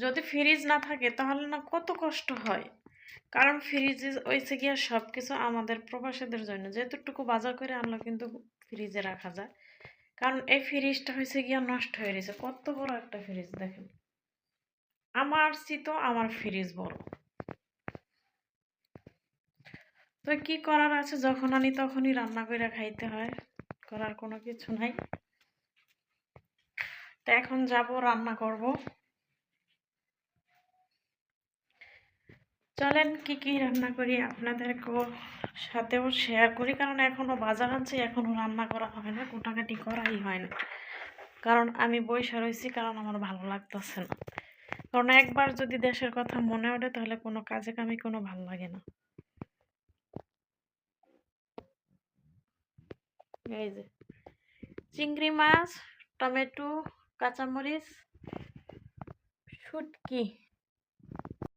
যদি ফ্রিজ না থাকে, তাহলে না কত কষ্ট হয়। কারণ ফ্রিজে হয়েছে গিয়া সব কিছু আমাদের প্রবাসীদের জন্য। যেতটুকু বাজার করে আনলো কিন্তু ফ্রিজে রাখা যায়। কারণ এই ফ্রিজটা হয়েছে গিয়া নষ্ট হয়ে গেছে কত বড় একটা ফ্রিজ দেখেন। আমার তো আমার ফ্রিজ বড়। তো কি করার আছে? যখন আনি তখনই রান্না করে খাইতে হয়। করার কোনো কিছু নাই। তো এখন যাব, রান্না করব। চলেন কি কি রান্না করি আপনাদেরকেও সাথেও শেয়ার করি, কারণ এখনও বাজার আনছি এখনও রান্না করা হয় না কোটাকাটি করাই হয় না। কারণ আমি বৈশা রয়েছি কারণ আমার ভালো লাগতেছে না। কারণ একবার যদি দেশের কথা মনে ওঠে, তাহলে কোনো কাজে কামে কোনো ভালো লাগে না। এই যে, চিংড়ি মাছ, টমেটো, কাঁচামরিচ, শুটকি।